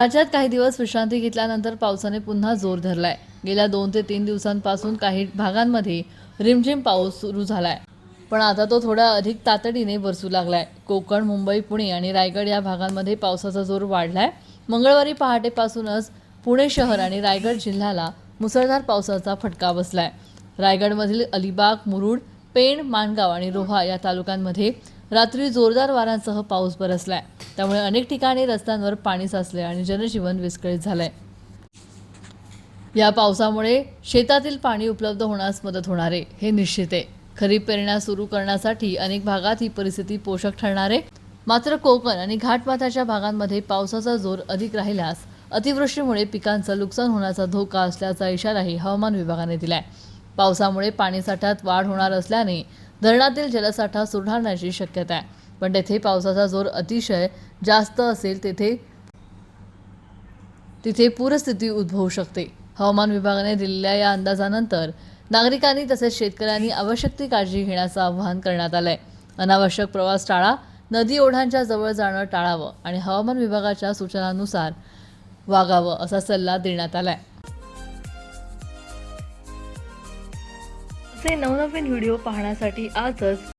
राज्यात काही दिवस विश्रांती घेतल्यानंतर पावसाने पुन्हा जोर धरलाय. गेल्या दोन ते तीन दिवसांपासून काही भागांमध्ये रिमझिम पाऊस सुरू झालाय. पण आता तो थोडा अधिक तातडीने बरसू लागलाय. कोकण मुंबई पुणे आणि रायगड या भागांमध्ये पावसाचा जोर वाढलाय. मंगळवारी पहाटेपासूनच पुणे शहर आणि रायगड जिल्ह्याला मुसळधार पावसाचा फटका बसलाय. रायगडमधील अलिबाग मुरुड पेण माणगाव आणि रोहा या तालुक्यांमध्ये रात्री जोरदार वाऱ्यांसह पाऊस बरसलाय. त्यामुळे अनेक ठिकाणी रस्त्यांवर पाणी साचले आणि जनजीवन विस्कळीत झालंय. या पावसामुळे शेतातील पाणी उपलब्ध होण्यास मदत होणार आहे हे निश्चित आहे. खरीप पेरण्या सुरू करण्यासाठी अनेक भागात ही परिस्थिती पोषक ठरणार आहे. मात्र कोकण आणि घाटमाथ्याच्या भागांमध्ये पावसाचा जोर अधिक राहिल्यास अतिवृष्टीमुळे पिकांचं नुकसान होण्याचा धोका असल्याचा इशाराही हवामान विभागाने दिलाय. पावसामुळे पाणीसाठ्यात वाढ होणार असल्याने धरणातील जलसाठा सुधारण्याची शक्यता आहे. पण तेथे पावसाचा जोर अतिशय जास्त असेल तेथे तिथे पूरस्थिती उद्भवू शकते. हवामान विभागाने दिलेल्या या अंदाजानंतर नागरिकांनी तसेच शेतकऱ्यांनी आवश्यक ती काळजी घेण्याचं आवाहन करण्यात आलं आहे अनावश्यक प्रवास टाळा नदी ओढ्यांच्या जवळ जाणं टाळावं आणि हवामान विभागाच्या सूचनांनुसार वागावं असा सल्ला देण्यात आला आहे असे नवनवीन व्हिडिओ पाहण्यासाठी आजच